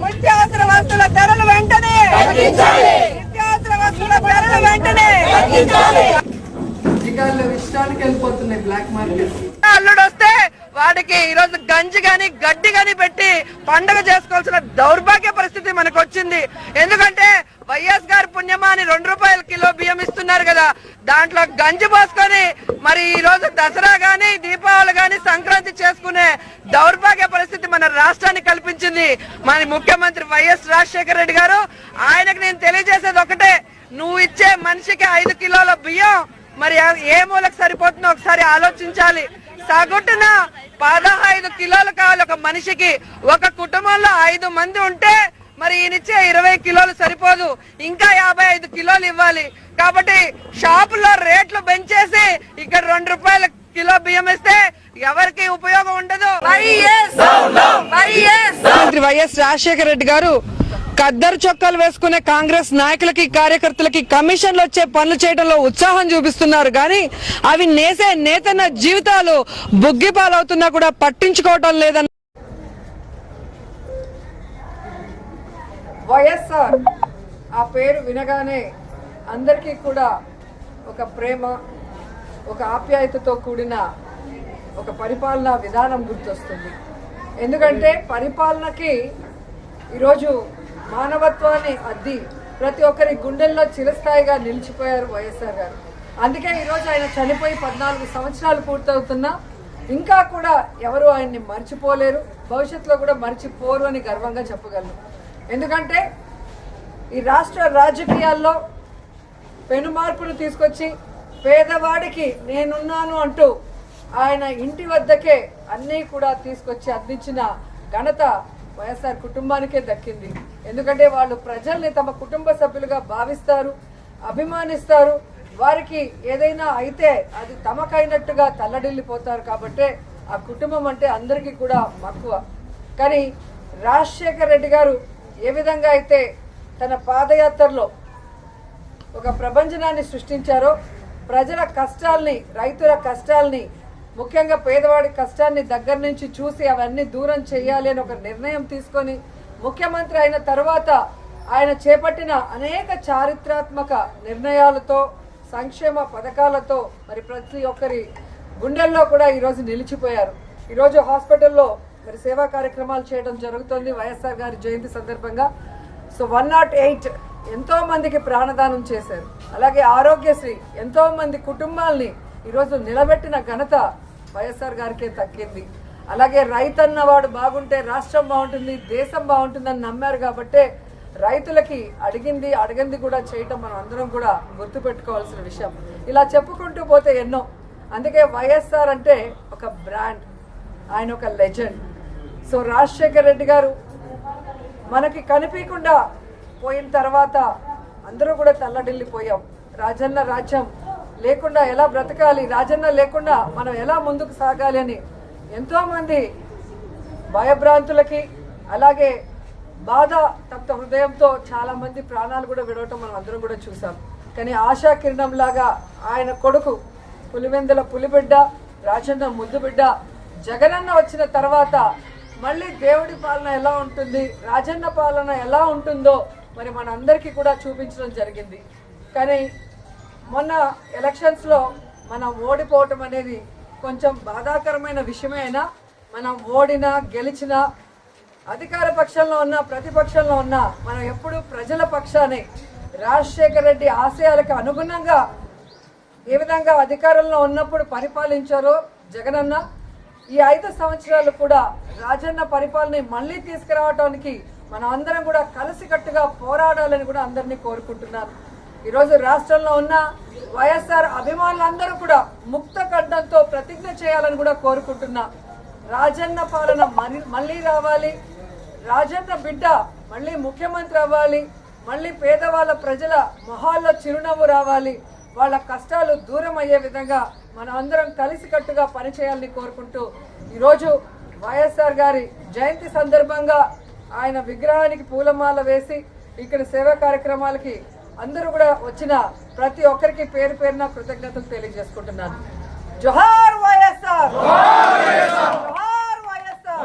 నిత్యావసర వస్తువుల ధరలు వెంటనే నిత్యావసర వస్తువుల ధరలు వెంటనే ఇష్టానికి వెళ్ళిపోతున్నాయి బ్లాక్ మార్కెట్ అల్లుడు వస్తే వాడికి ఈ రోజు గంజి గాని గడ్డి గాని పెట్టి పండగ చేసుకోవాల్సిన దౌర్భాగ్య పరిస్థితి మనకు వచ్చింది ఎందుకంటే వైఎస్ గారు పుణ్యమా అని రెండు రూపాయల కిలో బియ్యం ఇస్తున్నారు కదా దాంట్లో గంజి పోసుకొని మరి ఈ రోజు దసరా గాని దీపావళి గాని సంక్రాంతి చేసుకునే దౌర్భాగ్య పరిస్థితి మన రాష్ట్రాన్ని కల్పించింది. మన ముఖ్యమంత్రి వైఎస్ రాజశేఖర రెడ్డి గారు ఆయనకు నేను తెలియజేసేది ఒకటే నువ్వు ఇచ్చే మనిషికి ఐదు కిలోల బియ్యం మరి ఏ మూలకు సరిపోతుందో ఒకసారి ఆలోచించాలి. సగటున పదహైదు కిలోలు కావాలి ఒక మనిషికి ఒక కుటుంబంలో ఐదు మంది ఉంటే మరి ఈయనిచ్చే ఇరవై కిలోలు సరిపోదు. ఇంకా యాభై ఐదు కిలోలు ఇవ్వాలి. కాబట్టి షాపులో రేట్లు పెంచేసి ఇక్కడ రెండు రూపాయల కిలో బియ్యం ఇస్తే ఎవరికి ఉపయోగం ఉండదు. మంత్రి వైఎస్ రాజశేఖర రెడ్డి గారు ఖద్దరు చొక్కాలు వేసుకునే కాంగ్రెస్ నాయకులకి కార్యకర్తలకి కమిషన్లు వచ్చే పనులు చేయడంలో ఉత్సాహం చూపిస్తున్నారు. కానీ అవి నేసే నేతన్న జీవితాలు బుగ్గిపాలవుతున్నా కూడా పట్టించుకోవటం లేదన్న వైఎస్ఆర్ ఆ పేరు వినగానే అందరికీ కూడా ఒక ప్రేమ ఒక ఆప్యాయతతో కూడిన ఒక పరిపాలనా విధానం గుర్తొస్తుంది. ఎందుకంటే పరిపాలనకి ఈరోజు మానవత్వాన్ని అద్ది ప్రతి ఒక్కరి గుండెల్లో చిరస్థాయిగా నిలిచిపోయారు వైఎస్ఆర్ గారు. అందుకే ఈరోజు ఆయన చనిపోయి పద్నాలుగు సంవత్సరాలు పూర్తవుతున్నా ఇంకా కూడా ఎవరు ఆయన్ని మర్చిపోలేరు భవిష్యత్తులో కూడా మర్చిపోరు అని గర్వంగా చెప్పగలను. ఎందుకంటే ఈ రాష్ట్ర రాజకీయాల్లో పెనుమార్పును తీసుకొచ్చి పేదవాడికి నేనున్నాను అంటూ ఆయన ఇంటి వద్దకే అన్నీ కూడా తీసుకొచ్చి అందించిన ఘనత వైఎస్ఆర్ కుటుంబానికే దక్కింది. ఎందుకంటే వాళ్ళు ప్రజల్ని తమ కుటుంబ సభ్యులుగా భావిస్తారు అభిమానిస్తారు. వారికి ఏదైనా అయితే అది తమకైనట్టుగా తల్లడిల్లిపోతారు కాబట్టే ఆ కుటుంబం అంటే అందరికీ కూడా మక్కువ. కానీ రాజశేఖర్ రెడ్డి గారు ఏ విధంగా అయితే తన పాదయాత్రలో ఒక ప్రపంచనాన్ని సృష్టించారో ప్రజల కష్టాల్ని రైతుల కష్టాల్ని ముఖ్యంగా పేదవాడి కష్టాన్ని దగ్గర నుంచి చూసి అవన్నీ దూరం చేయాలి అని ఒక నిర్ణయం తీసుకొని ముఖ్యమంత్రి అయిన తర్వాత ఆయన చేపట్టిన అనేక చారిత్రాత్మక నిర్ణయాలతో సంక్షేమ పథకాలతో మరి ప్రతి ఒక్కరి గుండెల్లో కూడా ఈరోజు నిలిచిపోయారు. ఈరోజు హాస్పిటల్లో మరి సేవా కార్యక్రమాలు చేయడం జరుగుతుంది. వైఎస్ఆర్ గారి జయంతి సందర్భంగా. సో వన్ నాట్ ఎయిట్ ఎంతో మందికి ప్రాణదానం చేశారు. అలాగే ఆరోగ్యశ్రీ ఎంతో మంది కుటుంబాల్ని ఈరోజు నిలబెట్టిన ఘనత వైఎస్ఆర్ గారికే తగ్గింది. అలాగే రైతన్న వాడు బాగుంటే రాష్ట్రం బాగుంటుంది దేశం బాగుంటుందని నమ్మారు కాబట్టే రైతులకి అడిగింది అడిగింది కూడా చేయటం మనం అందరం కూడా గుర్తుపెట్టుకోవాల్సిన విషయం. ఇలా చెప్పుకుంటూ పోతే ఎన్నో. అందుకే వైఎస్ఆర్ అంటే ఒక బ్రాండ్. ఆయన ఒక లెజెండ్. సో రాజశేఖర్ రెడ్డి గారు మనకి కనిపించకుండా పోయిన తర్వాత అందరూ కూడా తల్లడిల్లిపోయాం. రాజన్న రాజ్యం లేకుండా ఎలా బ్రతకాలి? రాజన్న లేకుండా మనం ఎలా ముందుకు సాగాలి అని ఎంతోమంది భయభ్రాంతులకి అలాగే బాధ తప్త హృదయంతో చాలామంది ప్రాణాలు కూడా విడవటం మనం అందరం కూడా చూసాం కానీ ఆశా కిరణం లాగా ఆయన కొడుకు పులివెందుల పులిబిడ్డ రాజన్న ముందు బిడ్డ జగనన్న వచ్చిన తర్వాత మళ్ళీ దేవుడి పాలన ఎలా ఉంటుంది? రాజన్న పాలన ఎలా ఉంటుందో మరి మనందరికీ కూడా చూపించడం జరిగింది. కానీ మొన్న ఎలక్షన్స్లో మనం ఓడిపోవటం అనేది కొంచెం బాధాకరమైన విషయమే అయినా మనం ఓడినా గెలిచినా అధికార పక్షంలో ఉన్న ప్రతిపక్షంలో ఉన్న మనం ఎప్పుడు ప్రజల పక్షాన్ని రాజశేఖర రెడ్డి ఆశయాలకు అనుగుణంగా ఏ విధంగా అధికారంలో ఉన్నప్పుడు పరిపాలించారో జగనన్న ఈ ఐదు సంవత్సరాలు కూడా రాజన్న పరిపాలన మళ్ళీ తీసుకురావడానికి మనం అందరం కూడా కలిసికట్టుగా పోరాడాలని కూడా అందరినీ కోరుకుంటున్నాను. ఈరోజు రాష్ట్రంలో ఉన్న వైఎస్ఆర్ అభిమానులందరూ కూడా ముక్త కంఠంతో ప్రతిజ్ఞ చేయాలని కూడా కోరుకుంటున్నా. రాజన్న పాలన మళ్ళీ రావాలి. రాజన్న బిడ్డ మళ్ళీ ముఖ్యమంత్రి అవ్వాలి. మళ్ళీ పేదవాళ్ళ ప్రజల మొహాల్లో చిరునవ్వు రావాలి. వాళ్ళ కష్టాలు దూరం అయ్యే విధంగా మనం అందరం కలిసికట్టుగా పనిచేయాలని కోరుకుంటూ ఈరోజు వైఎస్ఆర్ గారి జయంతి సందర్భంగా ఆయన విగ్రహానికి పూలమాల వేసి ఇక్కడ సేవా కార్యక్రమాలకి అందరూ కూడా వచ్చిన ప్రతి ఒక్కరికి పేరు పేరున కృతజ్ఞతలు తెలియజేసుకుంటున్నాను. జోహార్ వైఎస్ఆర్! జోహార్ వైఎస్ఆర్!